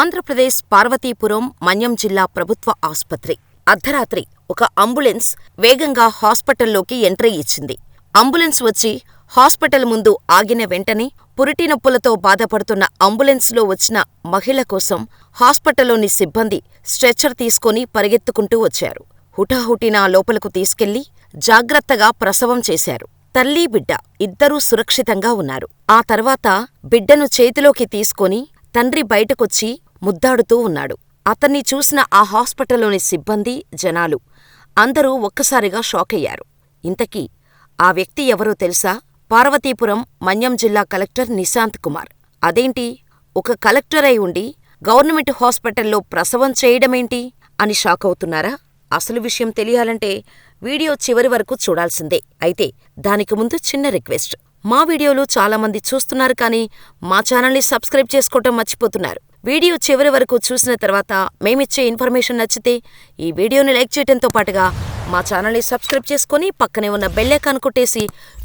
ఆంధ్రప్రదేశ్ పార్వతీపురం మన్యం జిల్లా ప్రభుత్వ ఆస్పత్రి. అర్ధరాత్రి ఒక అంబులెన్స్ వేగంగా హాస్పిటల్లోకి ఎంట్రీ ఇచ్చింది. అంబులెన్స్ వచ్చి హాస్పిటల్ ముందు ఆగిన వెంటనే పురిటి నొప్పులతో బాధపడుతున్న అంబులెన్స్లో వచ్చిన మహిళ కోసం హాస్పిటల్లోని సిబ్బంది స్ట్రెచర్ తీసుకొని పరిగెత్తుకుంటూ వచ్చారు. హుటాహుటిన లోపలకు తీసుకెళ్ళి జాగ్రత్తగా ప్రసవం చేశారు. తల్లీ బిడ్డ ఇద్దరూ సురక్షితంగా ఉన్నారు. ఆ తర్వాత బిడ్డను చేతిలోకి తీసుకొని తండ్రి బయటకొచ్చి ముద్దాడుతూ ఉన్నాడు. అతన్ని చూసిన ఆ హాస్పిటల్లోని సిబ్బంది, జనాలు అందరూ ఒక్కసారిగా షాకయ్యారు. ఇంతకీ ఆ వ్యక్తి ఎవరో తెలుసా? పార్వతీపురం మన్యం జిల్లా కలెక్టర్ నిశాంత్ కుమార్. అదేంటి ఒక కలెక్టర్ అయి ఉండి గవర్నమెంట్ హాస్పిటల్లో ప్రసవం చేయడమేంటి అని షాకవుతున్నారా? అసలు విషయం తెలియాలంటే వీడియో చివరి వరకు చూడాల్సిందే. అయితే దానికి ముందు చిన్న రిక్వెస్ట్. మా వీడియోలు చాలామంది చూస్తున్నారు కానీ మా ఛానల్ని సబ్స్క్రైబ్ చేసుకోవటం మర్చిపోతున్నారు. వీడియో చివరి వరకు చూసిన తర్వాత మేమిచ్చే ఇన్ఫర్మేషన్ నచ్చితే ఈ వీడియోని లైక్ చేయటంతో పాటుగా మా ఛానల్ని సబ్స్క్రైబ్ చేసుకొని పక్కనే ఉన్న బెల్ కొట్టేసి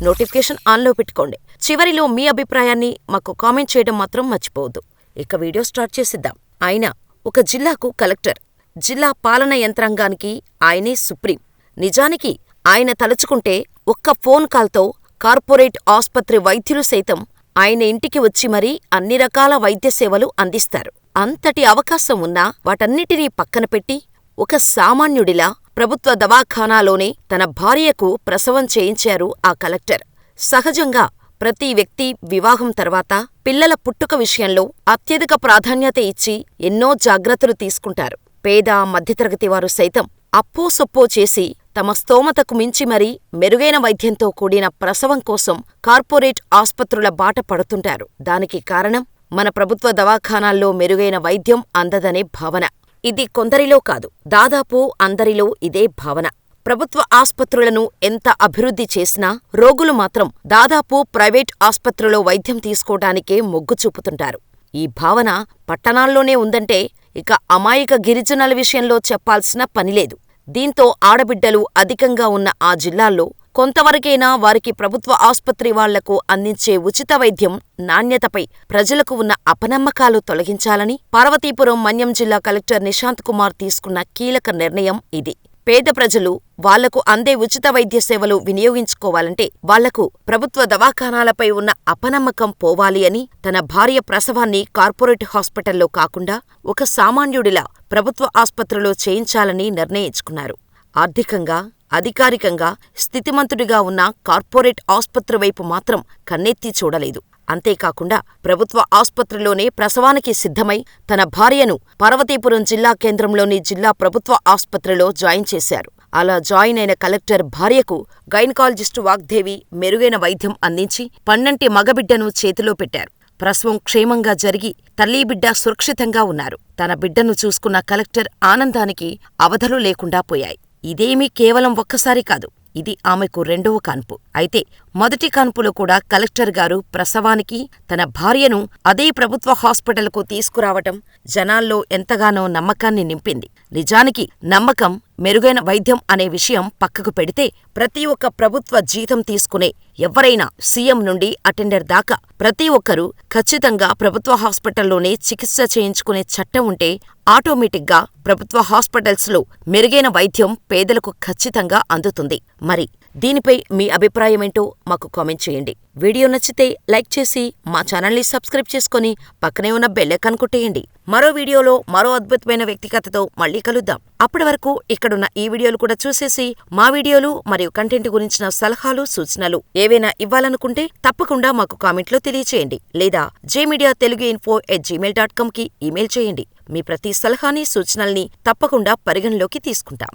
నోటిఫికేషన్ ఆన్లో పెట్టుకోండి. చివరిలో మీ అభిప్రాయాన్ని మాకు కామెంట్ చేయడం మాత్రం మర్చిపోవద్దు. ఇక వీడియో స్టార్ట్ చేసిద్దాం ఆయన ఒక జిల్లాకు కలెక్టర్. జిల్లా పాలన యంత్రాంగానికి ఆయనే సుప్రీం. నిజానికి ఆయన తలుచుకుంటే ఒక్క ఫోన్ కాల్తో కార్పొరేట్ ఆస్పత్రి వైద్యులు సైతం ఆయన ఇంటికి వచ్చి మరీ అన్ని రకాల వైద్య సేవలు అందిస్తారు. అంతటి అవకాశం ఉన్నా వాటన్నిటినీ పక్కనపెట్టి ఒక సామాన్యుడిలా ప్రభుత్వ దవాఖానాలోనే తన భార్యకు ప్రసవం చేయించారు ఆ కలెక్టర్. సహజంగా ప్రతి వ్యక్తి వివాహం తర్వాత పిల్లల పుట్టుక విషయంలో అత్యధిక ప్రాధాన్యత ఇచ్చి ఎన్నో జాగ్రత్తలు తీసుకుంటారు. పేద, మధ్యతరగతి వారు సైతం అప్పో సొప్పో చేసి తమ స్తోమతకు మించి మరీ మెరుగైన వైద్యంతో కూడిన ప్రసవం కోసం కార్పొరేట్ ఆస్పత్రుల బాట పడుతుంటారు. దానికి కారణం మన ప్రభుత్వ దవాఖానాల్లో మెరుగైన వైద్యం అందదనే భావన. ఇది కొందరిలో కాదు, దాదాపు అందరిలో ఇదే భావన. ప్రభుత్వ ఆస్పత్రులను ఎంత అభివృద్ధి చేసినా రోగులు మాత్రం దాదాపు ప్రైవేట్ ఆస్పత్రులో వైద్యం తీసుకోటానికే మొగ్గు చూపుతుంటారు. ఈ భావన పట్టణాల్లోనే ఉందంటే ఇక అమాయక గిరిజనుల విషయంలో చెప్పాల్సిన పనిలేదు. దీంతో ఆడబిడ్డలు అధికంగా ఉన్న ఆ జిల్లాల్లో కొంతవరకైనా వారికి ప్రభుత్వ ఆస్పత్రి వాళ్ళకు అందించే ఉచిత వైద్యం నాణ్యతపై ప్రజలకు ఉన్న అపనమ్మకాలు తొలగించాలని పార్వతీపురం మన్యం జిల్లా కలెక్టర్ నిశాంత్ కుమార్ తీసుకున్న కీలక నిర్ణయం ఇది. పేద ప్రజలు వాళ్ళకు అందే ఉచిత వైద్య సేవలు వినియోగించుకోవాలంటే వాళ్ళకు ప్రభుత్వ దవాఖానాలపై ఉన్న అపనమ్మకం పోవాలి అని తన భార్య ప్రసవాన్ని కార్పొరేట్ హాస్పిటల్లో కాకుండా ఒక సామాన్యుడిలా ప్రభుత్వ ఆస్పత్రిలో చేయించాలని నిర్ణయించుకున్నారు. ఆర్థికంగా, అధికారికంగా స్థితిమంతుడిగా ఉన్న కార్పొరేట్ ఆస్పత్రి వైపు మాత్రం కన్నెత్తి చూడలేదు. అంతేకాకుండా ప్రభుత్వ ఆస్పత్రిలోనే ప్రసవానికి సిద్ధమై తన భార్యను పార్వతీపురం జిల్లా కేంద్రంలోని జిల్లా ప్రభుత్వ ఆస్పత్రిలో జాయిన్ చేశారు. అలా జాయిన్ అయిన కలెక్టర్ భార్యకు గైనకాలజిస్టు వాగ్దేవి మెరుగైన వైద్యం అందించి పన్నంటి మగబిడ్డను చేతిలో పెట్టారు. ప్రసవం క్షేమంగా జరిగి తల్లీబిడ్డ సురక్షితంగా ఉన్నారు. తన బిడ్డను చూసుకున్న కలెక్టర్ ఆనందానికి అవధలు లేకుండా పోయాయి. ఇదేమీ కేవలం ఒక్కసారి కాదు. ఇది ఆమెకు రెండవ కాన్పు. అయితే మొదటి కాన్పులో కూడా కలెక్టర్ గారు ప్రసవానికి తన భార్యను అదే ప్రభుత్వ హాస్పిటల్కు తీసుకురావటం జనాల్లో ఎంతగానో నమ్మకాన్ని నింపింది. నిజానికి నమ్మకం, మెరుగైన వైద్యం అనే విషయం పక్కకు పెడితే ప్రతి ఒక్క ప్రభుత్వ జీతం తీసుకునే ఎవ్వరైనా సీఎం నుండి అటెండర్ దాకా ప్రతి ఒక్కరూ ఖచ్చితంగా ప్రభుత్వ హాస్పిటల్లోనే చికిత్స చేయించుకునే చట్టం ఉంటే ఆటోమేటిక్గా ప్రభుత్వ హాస్పిటల్స్లో మెరుగైన వైద్యం పేదలకు ఖచ్చితంగా అందుతుంది. మరి దీనిపై మీ అభిప్రాయమేంటో మాకు కామెంట్ చేయండి. వీడియో నచ్చితే లైక్ చేసి మా ఛానల్ని సబ్స్క్రైబ్ చేసుకొని పక్కనే ఉన్న బెల్ కొట్టేయండి. మరో వీడియోలో మరో అద్భుతమైన వ్యక్తిగతతో మళ్ళీ కలుద్దాం. అప్పటి వరకు ఇక్కడున్న ఈ వీడియోలు కూడా చూసేసి మా వీడియోలు మరియు కంటెంట్ గురించిన సలహాలు, సూచనలు ఏవైనా ఇవ్వాలనుకుంటే తప్పకుండా మాకు కామెంట్లో తెలియచేయండి. లేదా J media Telugu info at gmail dot కామ్కి email చేయండి. మీ ప్రతి సలహాని, సూచనల్ని తప్పకుండా పరిగణలోకి తీసుకుంటాం.